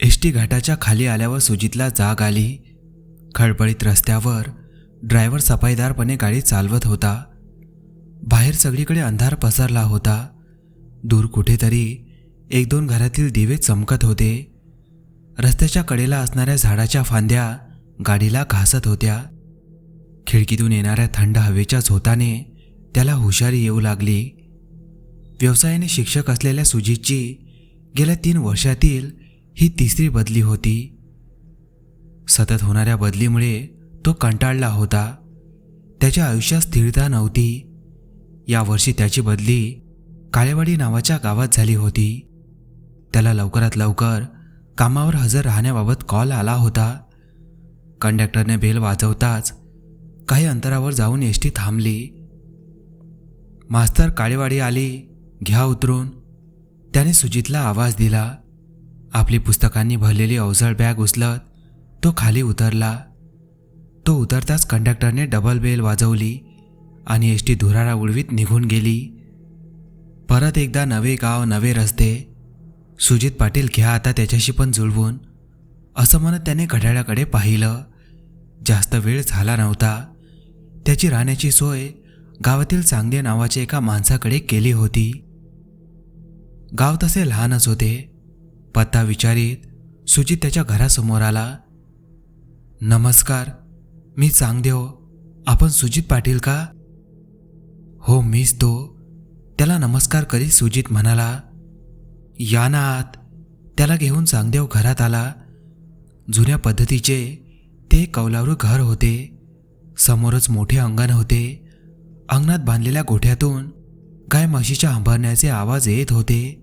S T घाटाच्या खाली आल्यावर सुजितला जाग आली. खळबळीत रस्त्यावर ड्रायव्हर सफाईदारपणे गाडी चालवत होता. बाहेर सगळीकडे अंधार पसरला होता. दूर कुठेतरी एक दोन घरातील दिवे चमकत होते. रस्त्याच्या कडेला असणाऱ्या झाडाच्या फांद्या गाडीला घासत होत्या. खिडकीतून येणाऱ्या थंड हवेच्या झोताने त्याला हुशारी येऊ लागली. व्यवसायाने शिक्षक असलेल्या सुजितची गेल्या तीन वर्षातील ही तिसरी बदली होती. सतत होणाऱ्या बदलीमुळे तो कंटाळला होता. त्याच्या आयुष्यात स्थिरता नव्हती. यावर्षी त्याची बदली काळेवाडी नावाच्या गावात झाली होती. त्याला लवकरात लवकर कामावर हजर राहण्याबाबत कॉल आला होता. कंडक्टरने बेल वाजवताच काही अंतरावर जाऊन एस टी थांबली. मास्तर काळेवाडी आली घ्या उतरून. त्याने सुजितला आवाज दिला. आपली पुस्तकांनी भरलेली अवजड बॅग उचलत तो खाली उतरला. तो उतरताच कंडक्टरने डबल बेल वाजवली आणि एस टी धुराळा उडवीत निघून गेली. परत एकदा नवे गाव नवे रस्ते. सुजित पाटील घ्या आता त्याच्याशी पण जुळवून. असं म्हणत त्याने घड्याळाकडे पाहिलं. जास्त वेळ झाला नव्हता. त्याची राहण्याची सोय गावातील चांगदे नावाच्या एका माणसाकडे केली होती. गाव तसे लहानच होते. पत्ता विचारीत सुजित त्याच्या घरासमोर आला. नमस्कार मी चांगदेव. आपण सुजित पाटील का? हो मीच तो. त्याला नमस्कार करीत सुजित म्हणाला या ना आत त्याला घेऊन चांगदेव घरात आला. जुन्या पद्धतीचे ते कौलारू घर होते. समोरच मोठे अंगण होते. अंगणात बांधलेल्या गोठ्यातून गाय म्हशीच्या हंबरण्याचे आवाज येत होते.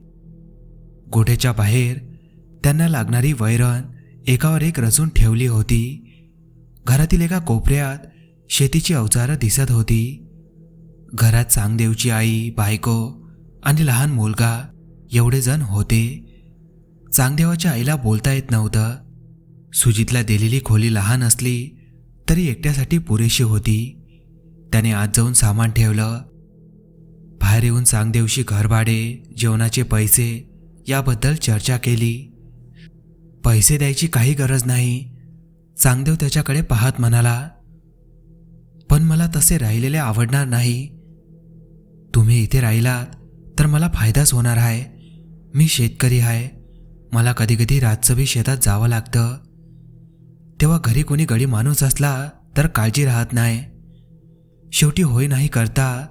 गोठ्याच्या बाहेर त्यांना लागणारी वैरण एकावर एक रचून ठेवली होती. घरातील एका कोपऱ्यात शेतीची अवजारं दिसत होती. घरात चांगदेवची आई बायको आणि लहान मुलगा एवढे जण होते. चांगदेवाच्या आईला बोलता येत नव्हतं. सुजितला दिलेली खोली लहान असली तरी एकट्यासाठी पुरेशी होती. त्याने आत जाऊन सामान ठेवलं. बाहेर येऊन चांगदेवशी घरभाडे जेवणाचे पैसे याबद्दल चर्चा केली. पैसे द्यायची काही गरज नाही. चांगदेव त्याच्याकडे पाहत म्हणाला पण मला तसे राहिलेले आवडणार नाही. तुम्ही इथे राहिलात तर मला फायदाच होणार आहे. मी शेतकरी आहे. मला कधीकधी रातचं बी शेतात जावं लागतं. तेव्हा घरी कोणी गडी माणूस असला तर काळजी राहत नाही. शेवटी होय नाही करता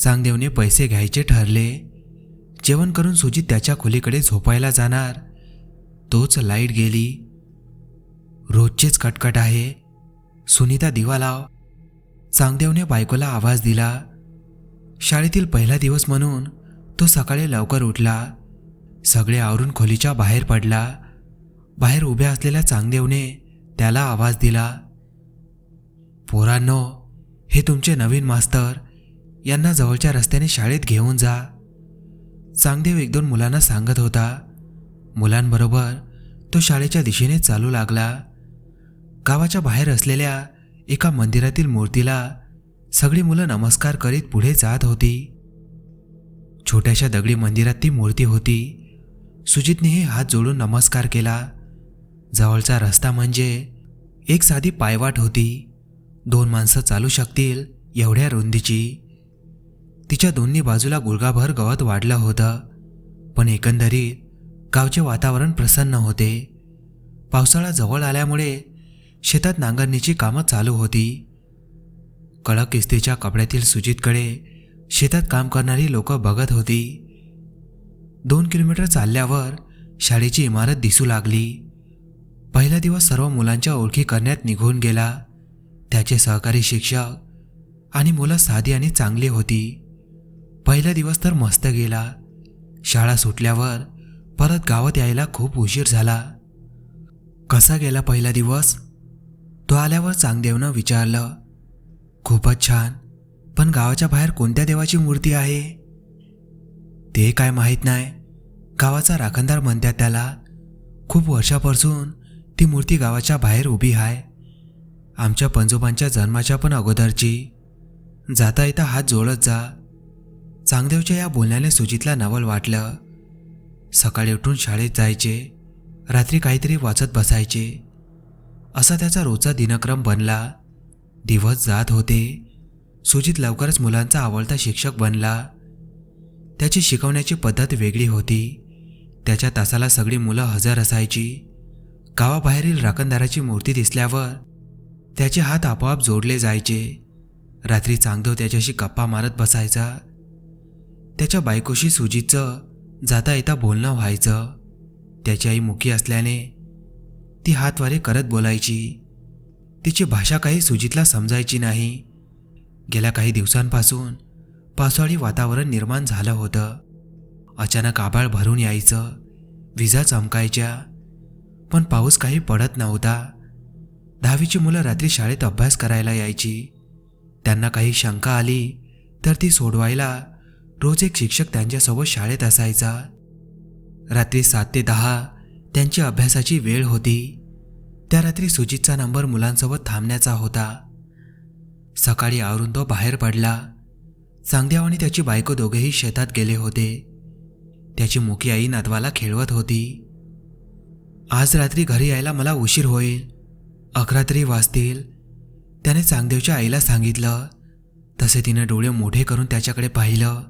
चांगदेवने पैसे घ्यायचे ठरले. जेवण करून सुजित त्याच्या खोलीकडे झोपायला जाणार. तोच लाइट गेली. रोजचेच कटकट आहे. सुनीता दिवा लाव. चांगदेवने बायकोला आवाज दिला. शाळेतील पहिला दिवस म्हणून तो सकाळी लवकर उठला. सगळे आवरून खोलीच्या बाहेर पडला. बाहेर उभ्या असलेल्या चांगदेवने त्याला आवाज दिला. पोरांनो हे तुमचे नवीन मास्तर. यांना जवळच्या रस्त्याने शाळेत घेऊन जा. चांगदेव एक दोन मुलांना सांगत होता. मुलांबरोबर तो शाळेच्या दिशेने चालू लागला. गावाच्या बाहेर असलेल्या एका मंदिरातील मूर्तीला सगळी मुलं नमस्कार करीत पुढे जात होती. छोट्याशा दगडी मंदिरात ती मूर्ती होती. सुजितनेही हात जोडून नमस्कार केला. जवळचा रस्ता म्हणजे एक साधी पायवाट होती. दोन माणसं चालू शकतील एवढ्या रुंदीची. तिच्या दोन्ही बाजूला गुळगाभर गवत वाढलं होतं. पण एकंदरीत गावचे वातावरण प्रसन्न होते. पावसाळा जवळ आल्यामुळे शेतात नांगरणीची कामं चालू होती. कडक इस्तीच्या कपड्यातील सुजितकडे शेतात काम करणारी लोक बघत होती. दोन किलोमीटर चालल्यावर शाळेची इमारत दिसू लागली. पहिला दिवस सर्व मुलांच्या ओळखी करण्यात निघून गेला. त्याचे सहकारी शिक्षक आणि मुलं साधी आणि चांगली होती. पहिला दिवस तर मस्त गेला. शाळा सुटल्यावर परत गावात यायला खूप उशीर झाला. कसा गेला पहिला दिवस? तो आल्यावर चांगदेवनं विचारलं. खूपच छान पण गावाच्या बाहेर कोणत्या देवाची मूर्ती आहे? ते काय माहीत नाही. गावाचा राखणदार म्हणतात त्याला. खूप वर्षापासून ती मूर्ती गावाच्या बाहेर उभी आहे आमच्या पंजोबांच्या जन्माच्या पण अगोदरची. जाता येता हात जोडत जा. चांगदेवच्या या बोलण्याने सुजितला नवल वाटलं. सकाळी उठून शाळेत जायचे रात्री काहीतरी वाचत बसायचे. असा त्याचा रोजचा दिनक्रम बनला. दिवस जात होते. सुजित लवकरच मुलांचा आवडता शिक्षक बनला. त्याची शिकवण्याची पद्धत वेगळी होती. त्याच्या तासाला सगळी मुलं हजर असायची. गावाबाहेरील राखणदाराची मूर्ती दिसल्यावर त्याचे हात आपोआप जोडले जायचे. रात्री चांगदेव त्याच्याशी गप्पा मारत बसायचा. त्याच्या बायकोशी सुजितचं जाता येता बोलणं व्हायचं. त्याची आई मुखी असल्याने ती हातवारे करत बोलायची. तिची भाषा काही सुजितला समजायची नाही. गेल्या काही दिवसांपासून पावसाळी वातावरण निर्माण झालं होतं. अचानक आभाळ भरून यायचं. विजा चमकायच्या. पण पाऊस काही पडत नव्हता. दहावीची मुलं रात्री शाळेत अभ्यास करायला यायची. त्यांना काही शंका आली तर ती सोडवायला रोज एक शिक्षक त्यांच्यासोबत शाळेत असायचा. रात्री सात ते दहा त्यांची अभ्यासाची वेळ होती. त्या रात्री सुजितचा नंबर मुलांसोबत थांबण्याचा होता. सकाळी आवरून तो बाहेर पडला. चांगदेव आणि त्याची बायको दोघेही शेतात गेले होते. त्याची मुखी आई नातवाला खेळवत होती. आज रात्री घरी यायला मला उशीर होईल. अकरा तरी वाजतील. त्याने चांगदेवच्या आईला सांगितलं. तसे तिनं डोळे मोठे करून त्याच्याकडे पाहिलं.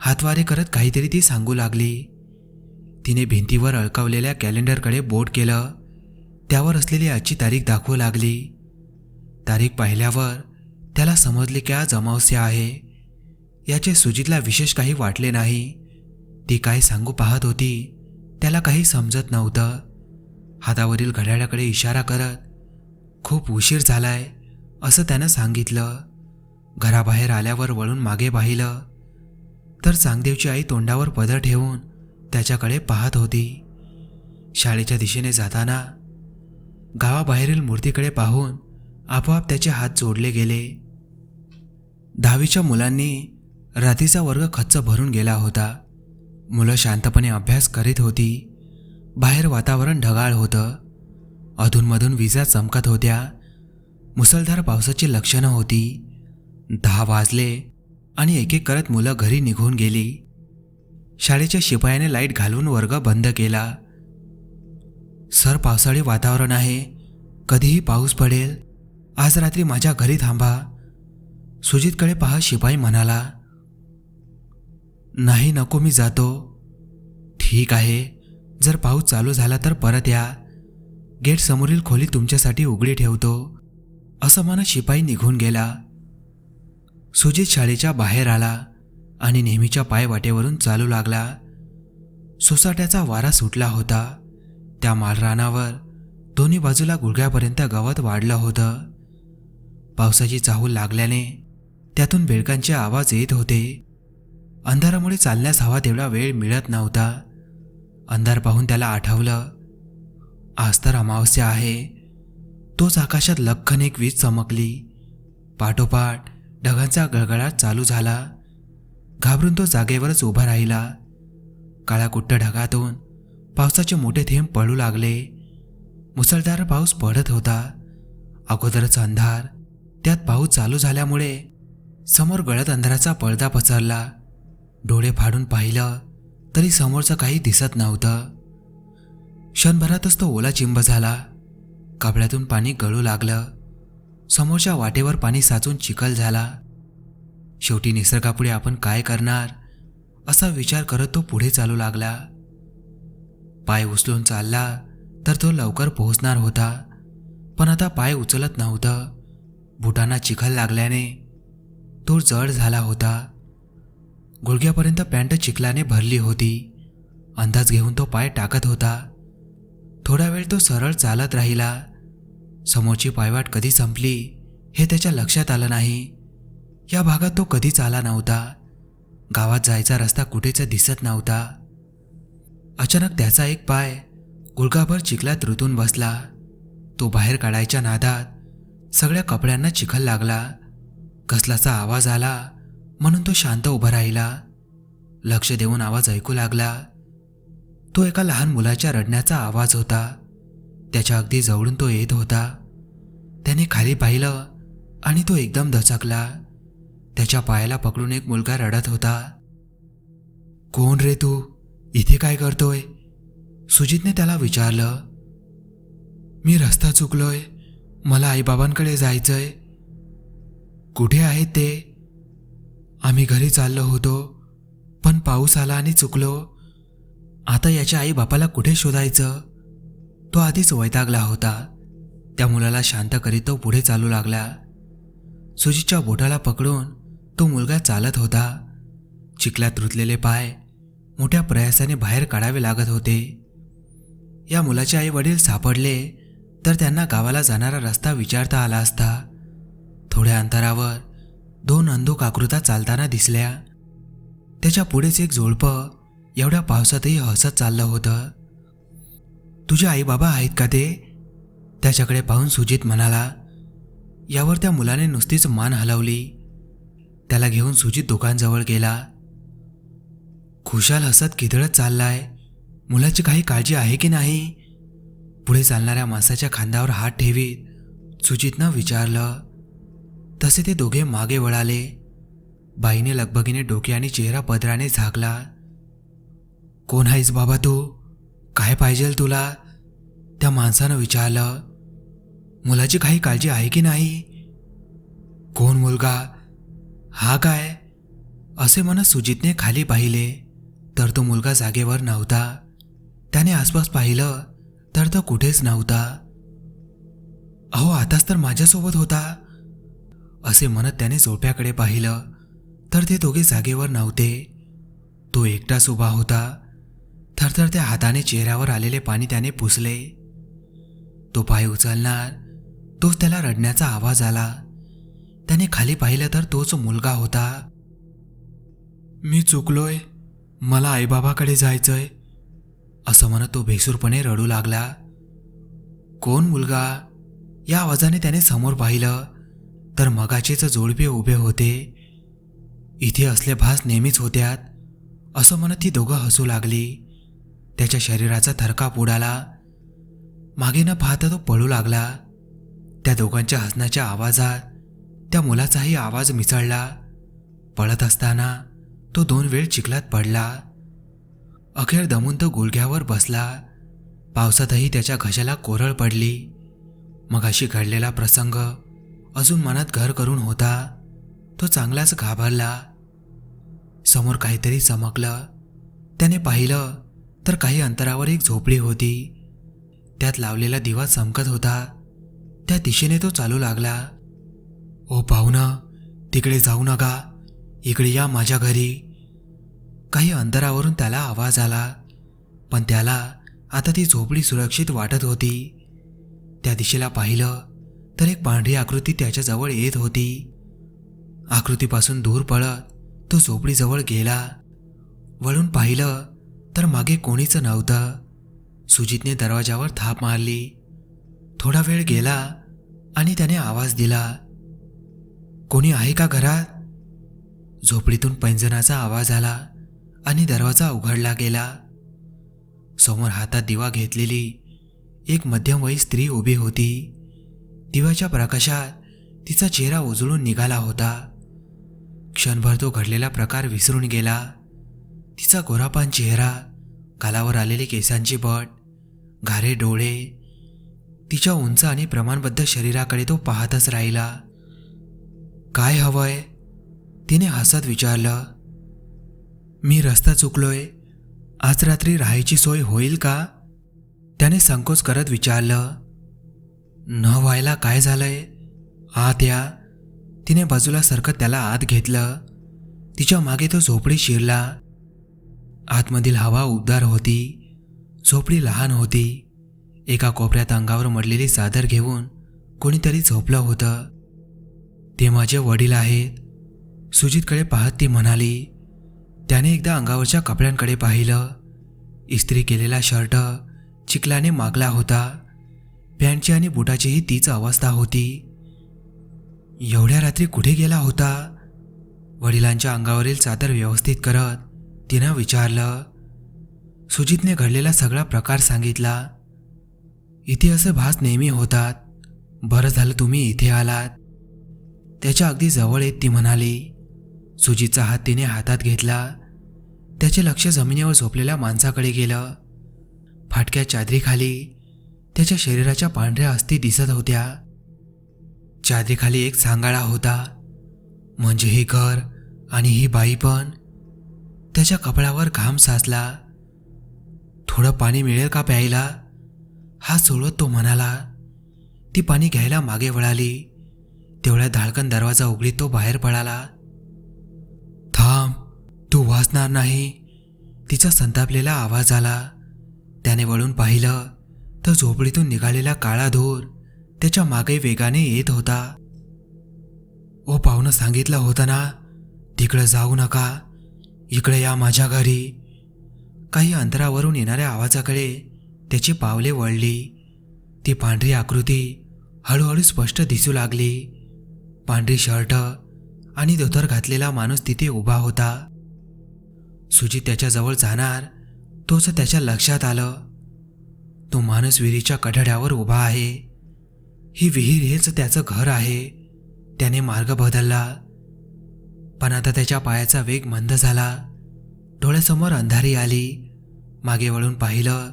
हातवारे करत काहीतरी ती सांगू लागली. तिने भिंतीवर अळकावलेल्या कॅलेंडरकडे बोट केलं. त्यावर असलेली आजची तारीख दाखवू लागली. तारीख पाहिल्यावर त्याला समजले की आज अमावस्या आहे. याचे सुजितला विशेष काही वाटले नाही. ती काय सांगू पाहत होती त्याला काही समजत नव्हतं. हातावरील घड्याळाकडे इशारा करत खूप उशीर झालाय असं त्यानं सांगितलं. घराबाहेर आल्यावर वळून मागे पाहिलं. तर चांगदेवची आई तोंडावर पदर ठेवून त्याच्याकडे पाहत होती. शाळेच्या दिशेने जाताना गावाबाहेरील मूर्तीकडे पाहून आपोआप त्याचे हात जोडले गेले. दहावीच्या मुलांनी रात्रीचा वर्ग खच्च भरून गेला होता. मुलं शांतपणे अभ्यास करीत होती. बाहेर वातावरण ढगाळ होतं. अधूनमधून विजा चमकत होत्या. मुसळधार पावसाची लक्षणं होती. दहा वाजले. आणि एक एक करत मुलं घरी निघून गेली. शाळेच्या शिपायाने लाइट घालून वर्ग बंद केला. सर पावसाळी वातावरण आहे. कधीही पाऊस पडेल. आज रात्री माझ्या घरी थांबा. सुजितकडे पहा शिपाई म्हणाला. नाही नको मी जातो. ठीक आहे. जर पाऊस चालू झाला तर परत या. गेट समोरील खोली तुमच्यासाठी उघडी ठेवतो. असं म्हणत शिपाई निघून गेला. सुजित शाळेच्या बाहेर आला आणि नेहमीच्या पायवाटेवरून चालू लागला. सोसाट्याचा वारा सुटला होता. त्या मालरानावर दोन्ही बाजूला गुडघ्यापर्यंत गवत वाढलं होतं. पावसाची चाहूल लागल्याने त्यातून बेडकांचे आवाज येत होते. अंधारामुळे चालण्यास हवा तेवढा वेळ मिळत नव्हता. अंधार पाहून त्याला आठवलं आज तर अमावस्या आहे. तोच आकाशात लख्खन एक वीज चमकली. पाठोपाठ ढगांचा गळगळाट चालू झाला. घाबरून तो जागेवरच उभा राहिला. काळाकुट्ट ढगातून पावसाचे मोठे थेंब पडू लागले. मुसळधार पाऊस पडत होता. अगोदरच अंधार त्यात पाऊस चालू झाल्यामुळे समोर गळत अंधाराचा पडदा पसरला. डोळे फाडून पाहिलं तरी समोरचं काही दिसत नव्हतं. क्षणभरातच तो ओला चिंब झाला. कपड्यातून पाणी गळू लागलं. समोरच्या वाटेवर पाणी साचून चिखल झाला. शेवटी निसर्गापुढे आपण काय करणार? असा विचार करत तो पुढे चालू लागला. पाय उचलून चालला तर तो लवकर पोहोचणार होता. पण आता पाय उचलत नव्हतं. बुटांना चिखल लागल्याने तो जड झाला होता. गुडघ्यापर्यंत पॅन्ट चिखलाने भरली होती. अंदाज घेऊन तो पाय टाकत होता. थोडा वेळ तो सरळ चालत राहिला. समोरची पायवाट कधी संपली हे त्याच्या लक्षात आलं नाही. या भागात तो कधीच आला नव्हता. गावात जायचा रस्ता कुठेच दिसत नव्हता. अचानक त्याचा एक पाय गुडघाभर चिखलात रुतून बसला. तो बाहेर काढायच्या नादात सगळ्या कपड्यांना चिखल लागला. कसलाचा आवाज आला म्हणून तो शांत उभा राहिला. लक्ष देऊन आवाज ऐकू लागला. तो एका लहान मुलाच्या रडण्याचा आवाज होता. त्याच्या अगदी जवळून तो येत होता. त्याने खाली पाहिलं आणि तो एकदम दचकला. त्याच्या पायाला पकडून एक मुलगा रडत होता. कोण रे तू? इथे काय करतोय? सुजितने त्याला विचारलं. मी रस्ता चुकलोय. मला आईबाबांकडे जायचंय. कुठे आहेत ते? आम्ही घरी चाललो होतो पण पाऊस आला आणि चुकलो. आता याच्या आई बापाला कुठे शोधायचं? तो आधीच वैतागला होता. त्या मुलाला शांत करीत तो पुढे चालू लागला. सुजीच्या बोटाला पकडून तो मुलगा चालत होता. चिखलात रुतलेले पाय मोठ्या प्रयासाने बाहेर काढावे लागत होते. या मुलाचे आई वडील सापडले तर त्यांना गावाला जाणारा रस्ता विचारता आला असता. थोड्या अंतरावर दोन अंधूक आकृता चालताना दिसल्या. त्याच्या पुढेच एक जोडपं एवढ्या पावसातही हसत चाललं होतं. तुझे आई बाबा आहेत का ते? त्याच्याकडे पाहून सुजित म्हणाला यावर त्या मुलाने नुसतीच मान हलवली. त्याला घेऊन सुजित दुकानजवळ गेला. खुशाल हसत किदळत चाललाय. मुलाची काही काळजी आहे की नाही? पुढे चालणाऱ्या माणसाच्या खांद्यावर हात ठेवीत सुजितनं विचारलं. तसे ते दोघे मागे वळाले. बाईने लगबगीने डोके आणि चेहरा पदराने झाकला. कोण आहेस बाबा तू? काय पाहिजेल तुला? त्या माणसानं विचारलं मुलाची काही काळजी आहे की नाही? कोण मुलगा? हा काय? असे म्हणत सुजितने खाली पाहिले तर तो मुलगा जागेवर नव्हता. त्याने आसपास पाहिलं तर तो कुठेच नव्हता. अहो आताच तर माझ्यासोबत होता. असे म्हणत त्याने झोप्याकडे पाहिलं तर ते दोघे जागेवर नव्हते. तो एकटाच उभा होता. थरथर त्या हाताने चेहऱ्यावर आलेले पाणी त्याने पुसले. तो पाय उचलणार तोच त्याला रडण्याचा आवाज आला. त्याने खाली पाहिलं तर तोच मुलगा होता. मी चुकलोय मला आईबाबाकडे जायचंय असं म्हणत तो भेसूरपणे रडू लागला. कोण मुलगा? या आवाजाने त्याने समोर पाहिलं तर मगाचेच जोडपे उभे होते. इथे असले भास नेहमीच होत्यात असं म्हणत ती दोघं हसू लागली. त्याच्या शरीराचा थरकाप उडाला. मागे न पाहता तो पळू लागला. त्या दोघांच्या हसण्याच्या आवाजात त्या मुलाचाही आवाज मिसळला. पळत असताना तो दोन वेळ चिखलात पडला. अखेर दमून तो गुडघ्यावर बसला. पावसातही त्याच्या घशाला कोरळ पडली. मगाशी घडलेला प्रसंग अजून मनात घर करून होता. तो चांगलाच घाबरला. समोर काहीतरी चमकलं. त्याने पाहिलं तर काही अंतरावर एक झोपडी होती. त्यात लावलेला दिवा चमकत होता. त्या दिशेने तो चालू लागला. ओ पाहुणा तिकडे जाऊ नका. इकडे या माझ्या घरी. काही अंतरावरून त्याला आवाज आला. पण त्याला आता ती झोपडी सुरक्षित वाटत होती. त्या दिशेला पाहिलं तर एक पांढरी आकृती त्याच्याजवळ येत होती. आकृतीपासून दूर पळत तो झोपडीजवळ गेला. वळून पाहिलं तर मागे कोणीच नव्हतं. सुजितने दरवाजावर थाप मारली. थोडा वेळ गेला आणि त्याने आवाज दिला. कोणी आहे का घरात? झोपडीतून पैंजनाचा आवाज आला आणि दरवाजा उघडला गेला. समोर हातात दिवा घेतलेली एक मध्यमवयी स्त्री उभी होती. दिव्याच्या प्रकाशात तिचा चेहरा उजळून निघाला होता. क्षणभर तो घडलेला प्रकार विसरून गेला. तिचा गोरापान चेहरा गालावर आलेली केसांची बट घारे डोळे तिच्या उंच आणि प्रमाणबद्ध शरीराकडे तो पाहतच राहिला. काय हवंय? तिने हसत विचारलं. मी रस्ता चुकलोय. आज रात्री राहायची सोय होईल का? त्याने संकोच करत विचारलं. न व्हायला काय झालंय? आत या. तिने बाजूला सरकत त्याला आत घेतलं. तिच्यामागे तो झोपडी शिरला. आतमधील हवा उबदार होती. झोपडी लहान होती. एका कोपऱ्यात अंगावर मडलेली चादर घेऊन कोणीतरी झोपलं होतं. ते माझे वडील आहेत. सुजितकडे पाहत ती म्हणाली त्याने एकदा अंगावरच्या कपड्यांकडे पाहिलं. इस्त्री केलेला शर्ट चिखलाने मागला होता. पॅन्टची आणि बुटाचीही तीच अवस्था होती. एवढ्या रात्री कुठे गेला होता? वडिलांच्या अंगावरील चादर व्यवस्थित करत तिनं विचारलं सुजितने घडलेला सगळा प्रकार सांगितला. इथे असे भास नेहमी होतात. बरं झालं तुम्ही इथे आलात. त्याच्या अगदी जवळ येत ती म्हणाली. सुजितचा हात तिने हातात घेतला. त्याचे लक्ष जमिनीवर झोपलेल्या माणसाकडे गेलं. फाटक्या चादरीखाली त्याच्या शरीराच्या पांढऱ्या अस्थी दिसत होत्या. चादरीखाली एक सांगाळा होता. म्हणजे हे घर आणि ही बाई पण त्याच्या कपड्यावर घाम साचला. थोडं पाणी मिळेल का प्यायला? हा सोडवत तो म्हणाला. ती पाणी घ्यायला मागे वळाली. तेवढ्या धाडकन दरवाजा उघडीत तो बाहेर पडाला थांब तू वाचणार नाही. तिचा संतापलेला आवाज आला. त्याने वळून पाहिलं तर झोपडीतून निघालेला काळा धूर त्याच्यामागे वेगाने येत होता. ओ पाहुणं सांगितलं होतं ना तिकडं जाऊ नका. इकडे या माझ्या घरी. काही अंतरावरून येणाऱ्या आवाजाकडे त्याची पावले वळली. ती पांढरी आकृती हळूहळू स्पष्ट दिसू लागली. पांढरी शर्ट आणि धोतर घातलेला माणूस तिथे उभा होता. सुजित त्याच्याजवळ जाणार तोच त्याच्या लक्षात आलं. तो माणूस विहिरीच्या कठड्यावर उभा आहे. ही विहीर हेच त्याचं घर आहे. त्याने मार्ग बदलला. पण आता त्याच्या पायाचा वेग मंद झाला. डोळ्यासमोर अंधारी आली. मागे वळून पाहिलं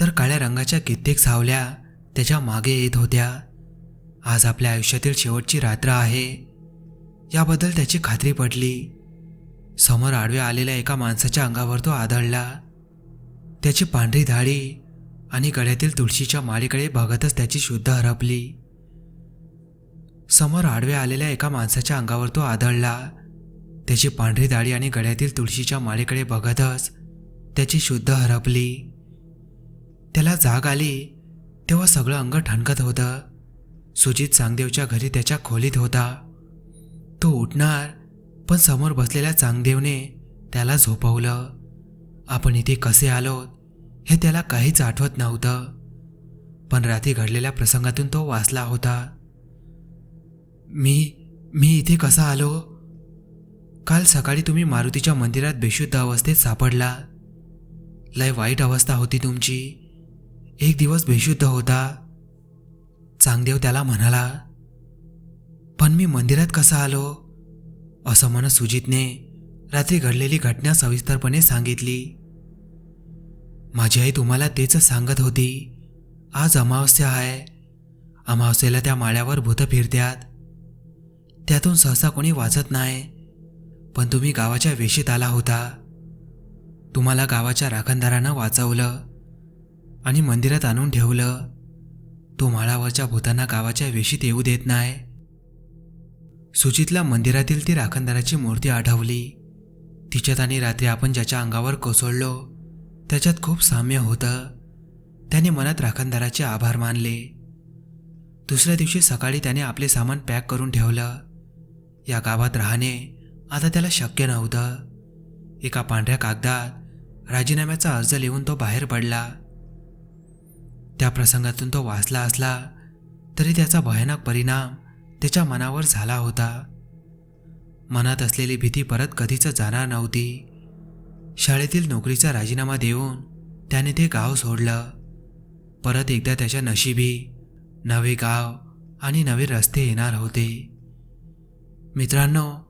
तर काळ्या रंगाच्या कित्येक सावल्या त्याच्यामागे येत होत्या. आज आपल्या आयुष्यातील शेवटची रात्र आहे. याबद्दल त्याची खात्री पडली समोर आडव्या आलेल्या एका माणसाच्या अंगावर तो आदळला. त्याची पांढरी धाडी आणि गळ्यातील तुळशीच्या माळीकडे बघतच त्याची शुद्ध हरपली. समोर आडव्या आलेल्या एका माणसाच्या अंगावर तो आदळला. त्याची पांढरी दाढी आणि गळ्यातील तुळशीच्या माळीकडे बघतच त्याची शुद्ध हरपली. त्याला जाग आली तेव्हा सगळं अंग ठणकत होतं. सुजित चांगदेवच्या घरी त्याच्या खोलीत होता. तो उठणार पण समोर बसलेल्या चांगदेवने त्याला झोपवलं. आपण इथे कसे आलो हे त्याला काहीच आठवत नव्हतं. पण रात्री घडलेल्या प्रसंगातून तो वाचला होता. मी मी इथे कसा आलो? काल सकाळी तुम्ही मारुतीच्या मंदिरात बेशुद्ध अवस्थेत सापडला. लय वाईट अवस्था होती तुमची. एक दिवस बेशुद्ध होता. चांगदेव त्याला म्हणाला पण मी मंदिरात कसा आलो? असं म्हणत सुजितने रात्री घडलेली घटना सविस्तरपणे सांगितली. माझी आई तुम्हाला तेच सांगत होती. आज अमावस्या आहे. अमावस्येला त्या माळ्यावर भूत फिरत्यात. त्यातून सहसा कोणी वाचत नाही. पण तुम्ही गावाच्या वेशीत आला होता. तुम्हाला गावाच्या राखणदारानं वाचवलं आणि मंदिरात आणून ठेवलं. तो माळावरच्या भूतांना गावाच्या वेशीत येऊ देत नाही. सुचितला मंदिरातील ती राखणदाराची मूर्ती आठवली तिच्यात आणि रात्री आपण ज्याच्या अंगावर कोसळलो त्याच्यात खूप साम्य होतं. त्याने मनात राखणदाराचे आभार मानले. दुसऱ्या दिवशी सकाळी त्याने आपले सामान पॅक करून ठेवलं. या गावात राहणे आता त्याला शक्य नव्हतं. एका पांढऱ्या कागदात राजीनाम्याचा अर्ज लिहून तो बाहेर पडला. त्या प्रसंगातून तो वाचला असला तरी त्याचा भयानक परिणाम त्याच्या मनावर झाला होता. मनात असलेली भीती परत कधीच जाणार नव्हती. शाळेतील नोकरीचा राजीनामा देऊन त्याने ते गाव सोडलं. परत एकदा त्याच्या नशिबी नवे गाव आणि नवे रस्ते येणार होते. मित्रांनो